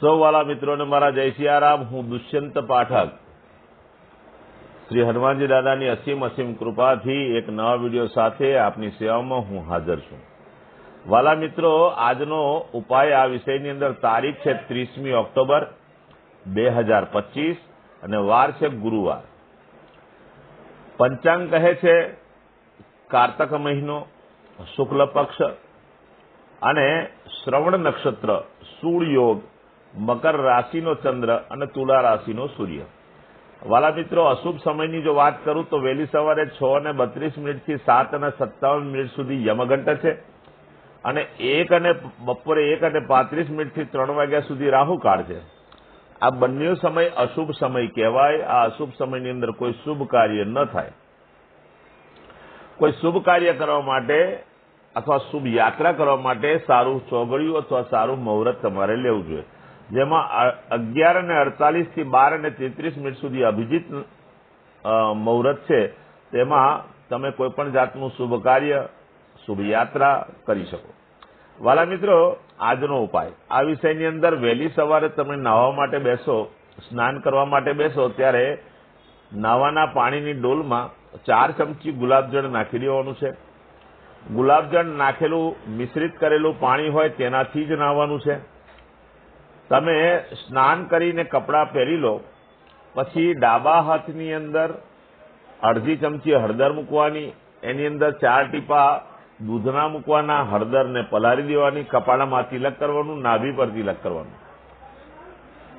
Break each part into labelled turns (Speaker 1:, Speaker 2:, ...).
Speaker 1: સૌ વાલા મિત્રોને મારા જય સિયારામ હું દુષ્યંત પાઠક. શ્રી હનુમાનજી દાદાની અસીમ અસીમ કૃપાથી એક નવા વીડિયો સાથે આપની સેવામાં હું હાજર છું. વાલા મિત્રો, આજનો ઉપાય આ વિષયની અંદર તારીખ છે ત્રીસમી ઓક્ટોબર બે હજાર પચીસ અને વાર છે ગુરુવાર. પંચાંગ કહે છે, કારતક મહિનો, શુક્લ પક્ષ અને શ્રવણ નક્ષત્ર, સૂળ યોગ મકર રાશિનો ચંદ્ર અને તુલા રાશિનો સૂર્ય. વાલા મિત્રો, અશુભ સમયની જો વાત કરું તો વહેલી સવારે છ અને બત્રીસ મિનિટથી સાત અને સત્તાવન મિનિટ સુધી યમઘંટ છે અને એક અને બપોરે એક અને પાંત્રીસ મિનિટથી ત્રણ વાગ્યા સુધી રાહુકાળ છે. આ બંને સમય અશુભ સમય કહેવાય. આ અશુભ સમયની અંદર કોઈ શુભ કાર્ય ન થાય. કોઈ શુભ કાર્ય કરવા માટે અથવા શુભ યાત્રા કરવા માટે સારું ચોગડિયું અથવા સારું મુહૂર્ત તમારે લેવું જોઈએ. જેમાં અગિયાર અને અડતાલીસથી બાર અને તેત્રીસ મિનિટ સુધી અભિજીત મુહૂર્ત છે. તેમાં તમે કોઈપણ જાતનું શુભ કાર્ય, શુભ યાત્રા કરી શકો. વાલા મિત્રો, આજનો ઉપાય. આ વિષયની અંદર વહેલી સવારે તમે નાહવા માટે બેસો, સ્નાન કરવા માટે બેસો, ત્યારે નાવાના પાણીની ડોલમાં ચાર ચમચી ગુલાબજળ નાખી દેવાનું છે. ગુલાબજળ નાખેલું, મિશ્રિત કરેલું પાણી હોય તેનાથી જ નાહવાનું છે. તમે સ્નાન કરીને કપડાં પહેરી લો, પછી ડાબા હાથની અંદર અડધી ચમચી હળદર મૂકવાની, એની અંદર ચાર ટીપા દૂધના મૂકવાના, હળદરને પલારી દેવાની, કપાળામાં તિલક કરવાનું, નાભી પર તિલક કરવાનું.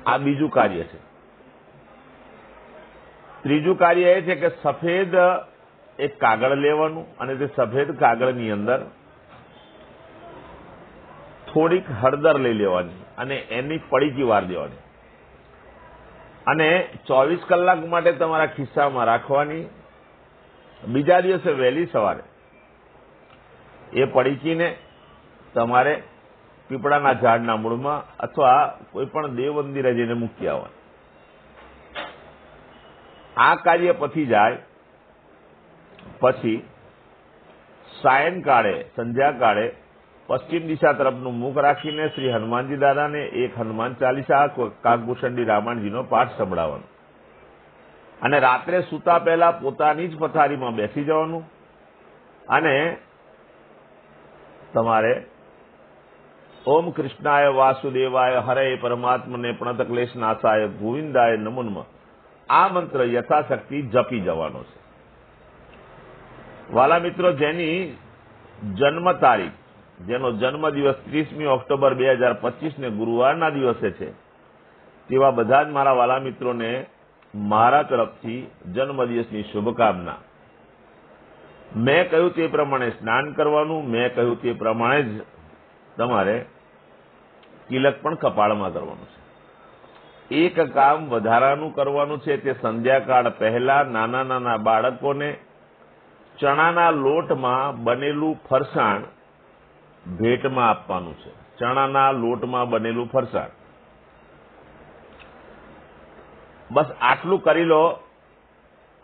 Speaker 1: આ બીજું કાર્ય છે. ત્રીજું કાર્ય એ છે કે સફેદ એક કાગળ લેવાનું અને તે સફેદ કાગળની અંદર થોડીક હળદર લઈ લેવાની. અને એની પડીકી વાર દેવાની. અને ચોવીસ કલાક માટે તમારા ખિસ્સામાં રાખવાની. બીજા દિવસે વહેલી સવારે એ પડીકીને તમારે પીપળાના ઝાડના મૂળમાં અથવા કોઈ પણ દેવ મંદિરે જઈને મૂકી આવવાની. આ કાર્ય પતી જાય પછી સાયંકાળે, સંધ્યાકાળે પશ્ચિમ દિશા તરફનું મુખ રાખીને શ્રી હનુમાનજી દાદાને એક હનુમાન ચાલીસા કાકભૂષણજી રામાયણજીનો પાઠ સંભળાવવાનો. અને રાત્રે સૂતા પહેલા પોતાની જ પથારીમાં બેસી જવાનું. અને તમારે ઓમ કૃષ્ણાય વાસુદેવાય હરે પરમાત્મને પ્રણતક્લેશ નાશાય ગોવિંદાય નમુન્મ. આ મંત્ર યથાશક્તિ જપી જવાનો છે. વાલા મિત્રો, જેની જન્મ તારીખ જેનો જન્મ દિવસ ત્રીસમી ઓક્ટોબર બે હજાર પચીસને ગુરુવારના દિવસે છે. તેવા બધા જ મારા વાલા મિત્રોને મારા તરફથી જન્મદિવસની શુભકામના. મેં કહ્યું તે પ્રમાણે સ્નાન કરવાનું, મેં કહ્યું તે પ્રમાણે જ તમારે તિલક પણ કપાળમાં કરવાનું છે. એક કામ વધારાનું કરવાનું છે તે સંધ્યાકાળ પહેલા નાના નાના બાળકોને ચણાના લોટમાં બનેલું ફરસાણ ભેટમાં આપવાનું છે. ચણાના લોટમાં બનેલું ફરસાણ. બસ આટલું કરી લો.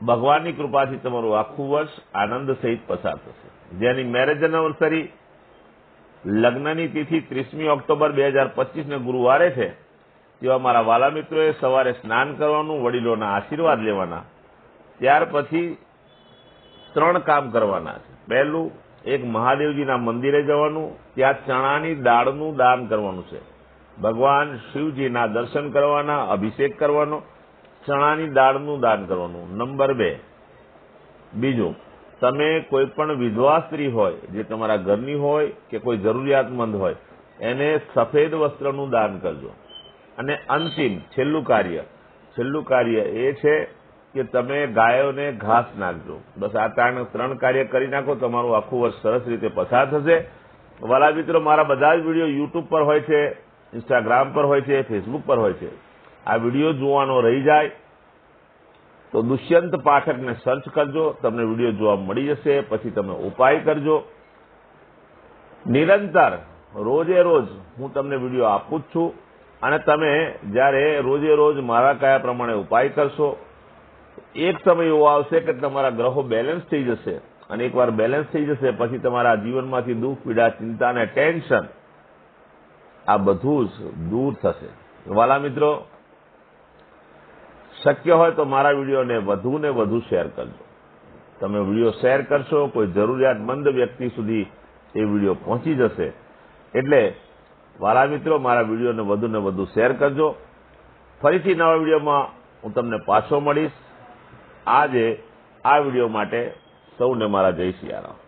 Speaker 1: ભગવાનની કૃપાથી તમારું આખું વર્ષ આનંદ સહિત પસાર થશે. જેની મેરેજ એનિવર્સરી લગ્નની તિથિ ત્રીસમી ઓક્ટોબર બે હજાર પચીસને ગુરુવારે છે, તેવા મારા વાલા મિત્રોએ સવારે સ્નાન કરવાનું, વડીલોના આશીર્વાદ લેવાના, ત્યાર પછી ત્રણ કામ કરવાના છે. પહેલું એક મહાદેવજીના મંદિરે જવાનું, ત્યાં ચણાની દાળનું દાન કરવાનું છે. ભગવાન શિવજીના દર્શન કરવાના, અભિષેક કરવાનો, ચણાની દાળનું દાન કરવાનું. નંબર બે. બીજું, તમે કોઈ પણ વિધવા સ્ત્રી હોય, જે તમારા ઘરની હોય કે કોઈ જરૂરિયાતમંદ હોય, એને સફેદ વસ્ત્રનું દાન કરજો. અને અંતિમ, છેલ્લું કાર્ય. છેલ્લું કાર્ય એ છે કે તમે ગાયોને ઘાસ નાખજો. બસ આ ત્રણ ત્રણ કાર્ય કરી નાખો, તમારું આખું વર્ષ સરસ રીતે પસાર થશે. વાલા મિત્રો, મારા બધા જ વીડિયો યુટ્યુબ પર હોય છે ઇન્સ્ટાગ્રામ પર હોય છે ફેસબુક પર હોય છે. આ વીડિયો જોવાનો રહી જાય. તો દુષ્યંત પાઠકને સર્ચ કરજો, તમને વીડિયો જોવા મળી જશે, પછી તમે ઉપાય કરજો. નિરંતર, રોજે રોજ હું તમને વીડિયો આપું જ છું. અને તમે જ્યારે રોજે રોજ મારા કયા પ્રમાણે ઉપાય કરશો એક સમય એવો આવશે કે તમારા ગ્રહો બેલેન્સ થઈ જશે અને એકવાર બેલેન્સ થઈ જશે, પછી તમારા જીવનમાંથી દુઃખ, પીડા, ચિંતા અને ટેન્શન આ બધું જ દૂર થશે. વાલા મિત્રો, શક્ય હોય તો મારા વિડીયોને વધુ ને વધુ શેર કરજો. તમે વીડિયો શેર કરશો, કોઈ જરૂરિયાતમંદ વ્યક્તિ સુધી એ વીડિયો પહોંચી જશે. એટલે વાલા મિત્રો, મારા વિડીયોને વધુ ને વધુ શેર કરજો. ફરીથી નવા વિડીયોમાં હું તમને પાછો મળીશ. આજે આ વીડિયો માટે સૌને મારા જય સિયારામ.